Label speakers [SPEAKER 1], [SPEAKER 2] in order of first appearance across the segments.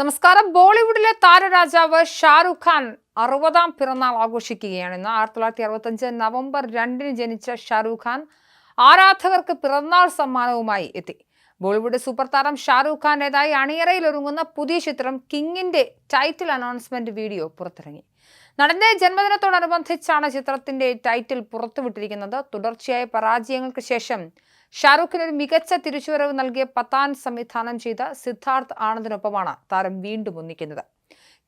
[SPEAKER 1] നമസ്കാരം. ബോളിവുഡിലെ താരരാജാവ് ഷാറുഖ് ഖാൻ അറുപതാം പിറന്നാൾ ആഘോഷിക്കുകയാണ്. ഇന്ന് ആയിരത്തി തൊള്ളായിരത്തി അറുപത്തഞ്ച് നവംബർ രണ്ടിന് ജനിച്ച ഷാറുഖ് ഖാൻ ആരാധകർക്ക് പിറന്നാൾ സമ്മാനവുമായി എത്തി. ബോളിവുഡ് സൂപ്പർ താരം ഷാറൂഖ് ഖാന്റേതായി അണിയറയിൽ ഒരുങ്ങുന്ന പുതിയ ചിത്രം കിങ്ങിന്റെ ടൈറ്റിൽ അനൗൺസ്മെന്റ് വീഡിയോ പുറത്തിറങ്ങി. നടന്റെ ജന്മദിനത്തോടനുബന്ധിച്ചാണ് ചിത്രത്തിന്റെ ടൈറ്റിൽ പുറത്തുവിട്ടിരിക്കുന്നത്. തുടർച്ചയായ പരാജയങ്ങൾക്ക് ശേഷം ഷാറൂഖിന് ഒരു മികച്ച തിരിച്ചുവരവ് നൽകിയ പത്താൻ സംവിധാനം ചെയ്ത സിദ്ധാർത്ഥ് ആനന്ദിനൊപ്പമാണ് താരം വീണ്ടും ഒന്നിക്കുന്നത്.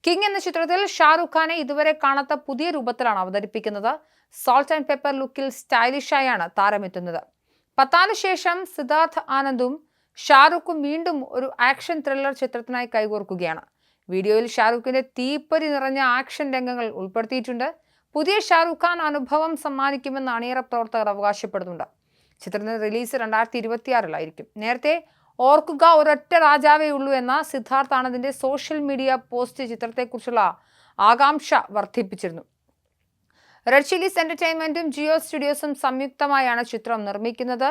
[SPEAKER 1] കിങ് എന്ന ചിത്രത്തിൽ ഷാറൂഖ് ഖാനെ ഇതുവരെ കാണാത്ത പുതിയ രൂപത്തിലാണ് അവതരിപ്പിക്കുന്നത്. സോൾട്ട് ആൻഡ് പെപ്പർ ലുക്കിൽ സ്റ്റൈലിഷായാണ് താരമെത്തുന്നത്. പത്താന് ശേഷം സിദ്ധാർത്ഥ് ആനന്ദും ഷാറൂഖും വീണ്ടും ഒരു ആക്ഷൻ ത്രില്ലർ ചിത്രത്തിനായി കൈകോർക്കുകയാണ്. വീഡിയോയിൽ ഷാറുഖിന്റെ തീപ്പരി നിറഞ്ഞ ആക്ഷൻ രംഗങ്ങൾ ഉൾപ്പെടുത്തിയിട്ടുണ്ട്. പുതിയ ഷാറുഖ് ഖാൻ അനുഭവം സമ്മാനിക്കുമെന്ന് അണിയറ പ്രവർത്തകർ അവകാശപ്പെടുന്നുണ്ട്. ചിത്രത്തിന്റെ റിലീസ് രണ്ടായിരത്തി ഇരുപത്തിയാറിലായിരിക്കും നേരത്തെ ഓർക്കുക ഒരൊറ്റ രാജാവേ ഉള്ളൂ എന്ന സിദ്ധാർത്ഥ് ആനന്ദിന്റെ സോഷ്യൽ മീഡിയ പോസ്റ്റ് ചിത്രത്തെക്കുറിച്ചുള്ള ആകാംക്ഷ വർദ്ധിപ്പിച്ചിരുന്നു. റെഡ് ചില്ലീസ് എന്റർടൈൻമെന്റും ജിയോ സ്റ്റുഡിയോസും സംയുക്തമായാണ് ചിത്രം നിർമ്മിക്കുന്നത്.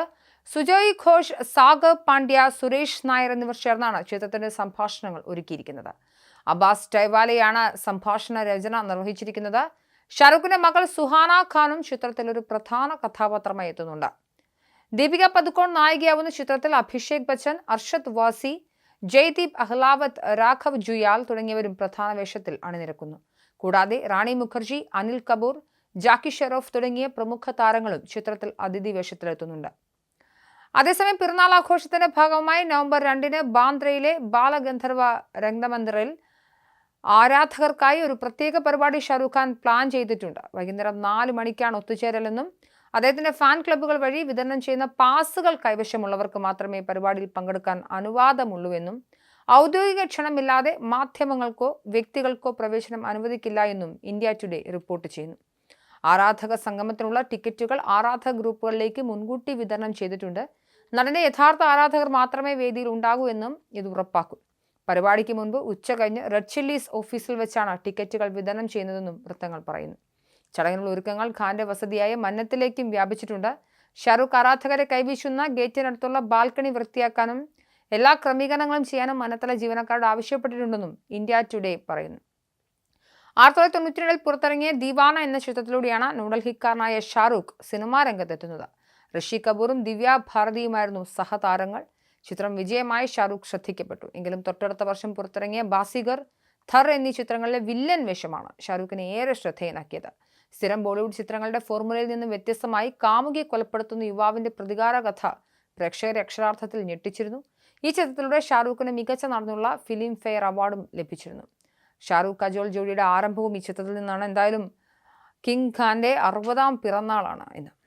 [SPEAKER 1] സുജോയ് ഘോഷ് സാഗർ പാണ്ഡ്യ സുരേഷ് നായർ എന്നിവർ ചേർന്നാണ് ചിത്രത്തിന്റെ സംഭാഷണങ്ങൾ ഒരുക്കിയിരിക്കുന്നത്. അബ്ബാസ് ടൈവാലയാണ് സംഭാഷണ രചന നിർവഹിച്ചിരിക്കുന്നത്. ഷാറുഖിന്റെ മകൾ സുഹാന ഖാനും ചിത്രത്തിൽ ഒരു പ്രധാന കഥാപാത്രമായി എത്തുന്നുണ്ട്. ദീപിക പദുക്കോൺ നായികയാവുന്ന ചിത്രത്തിൽ അഭിഷേക് ബച്ചൻ അർഷദ് വാസി ജയ്ദീപ് അഹ്ലാവത്ത് രാഘവ് ജുയാൽ തുടങ്ങിയവരും പ്രധാന വേഷത്തിൽ അണിനിരക്കുന്നു. കൂടാതെ റാണി മുഖർജി അനിൽ കപൂർ ജാക്കി ഷെറോഫ് തുടങ്ങിയ പ്രമുഖ താരങ്ങളും ചിത്രത്തിൽ അതിഥി വേഷത്തിലെത്തുന്നുണ്ട്. അതേസമയം പിറന്നാൾ ആഘോഷത്തിന്റെ ഭാഗമായി നവംബർ രണ്ടിന് ബാന്ദ്രയിലെ ബാലഗന്ധർവ രംഗമന്ദിറിൽ ആരാധകർക്കായി ഒരു പ്രത്യേക പരിപാടി ഷാറൂഖ് ഖാൻ പ്ലാൻ ചെയ്തിട്ടുണ്ട്. വൈകുന്നേരം നാല് മണിക്കാണ് ഒത്തുചേരലെന്നും അദ്ദേഹത്തിന്റെ ഫാൻ ക്ലബ്ബുകൾ വഴി വിതരണം ചെയ്യുന്ന പാസുകൾ കൈവശമുള്ളവർക്ക് മാത്രമേ പരിപാടിയിൽ പങ്കെടുക്കാൻ അനുവാദമുള്ളൂവെന്നും ഔദ്യോഗിക ക്ഷണമില്ലാതെ മാധ്യമങ്ങൾക്കോ വ്യക്തികൾക്കോ പ്രവേശനം അനുവദിക്കില്ല എന്നും ഇന്ത്യ ടുഡേ റിപ്പോർട്ട് ചെയ്യുന്നു. ആരാധക സംഗമത്തിനുള്ള ടിക്കറ്റുകൾ ആരാധക ഗ്രൂപ്പുകളിലേക്ക് മുൻകൂട്ടി വിതരണം ചെയ്തിട്ടുണ്ട്. നടന്റെ യഥാർത്ഥ ആരാധകർ മാത്രമേ വേദിയിൽ ഉണ്ടാകൂ എന്നും ഇത് ഉറപ്പാക്കും. പരിപാടിക്ക് മുൻപ് ഉച്ച കഴിഞ്ഞ് റെഡ് ചില്ലീസ് ഓഫീസിൽ വെച്ചാണ് ടിക്കറ്റുകൾ വിതരണം ചെയ്യുന്നതെന്നും വൃത്തങ്ങൾ പറയുന്നു. ചടങ്ങിനുള്ള ഒരുക്കങ്ങൾ ഖാന്റെ വസതിയായ മന്നത്തിലേക്കും വ്യാപിച്ചിട്ടുണ്ട്. ഷാറുഖ് ആരാധകരെ കൈവീശുന്ന ഗേറ്റിനടുത്തുള്ള ബാൽക്കണി വൃത്തിയാക്കാനും എല്ലാ ക്രമീകരണങ്ങളും ചെയ്യാനും മന്നത്തല ജീവനക്കാരോട് ആവശ്യപ്പെട്ടിട്ടുണ്ടെന്നും ഇന്ത്യ ടുഡേ പറയുന്നു. ആയിരത്തി തൊള്ളായിരത്തി തൊണ്ണൂറ്റിരണ്ടിൽ പുറത്തിറങ്ങിയ ദീവാന എന്ന ചിത്രത്തിലൂടെയാണ് ന്യൂഡൽഹിക്കാരനായ ഷാറൂഖ് സിനിമാ രംഗത്തെത്തുന്നത്. ഋഷി കപൂറും ദിവ്യ ഭാരതിയുമായിരുന്നു സഹതാരങ്ങൾ. ചിത്രം വിജയമായി ഷാറൂഖ് ശ്രദ്ധിക്കപ്പെട്ടു. എങ്കിലും തൊട്ടടുത്ത വർഷം പുറത്തിറങ്ങിയ ബാസിഗർ ഥർ എന്നീ ചിത്രങ്ങളിലെ വില്ലൻ വേഷമാണ് ഷാറൂഖിനെ ഏറെ ശ്രദ്ധേയനാക്കിയത്. സ്ഥിരം ബോളിവുഡ് ചിത്രങ്ങളുടെ ഫോർമുലയിൽ നിന്നും വ്യത്യസ്തമായി കാമുകിയെ കൊലപ്പെടുത്തുന്ന യുവാവിന്റെ പ്രതികാര കഥ പ്രേക്ഷകരെ അക്ഷരാർത്ഥത്തിൽ ഞെട്ടിച്ചിരുന്നു. ഈ ചിത്രത്തിലൂടെ ഷാറൂഖിന് മികച്ച നടന്നുള്ള ഫിലിം ഫെയർ അവാർഡും ലഭിച്ചിരുന്നു. ഷാറൂഖ് കജോൾ ജോഡിയുടെ ആരംഭവും ഈ ചിത്രത്തിൽ നിന്നാണ്. എന്തായാലും കിങ് ഖാന്റെ അറുപതാം പിറന്നാളാണ് ഇന്ന്.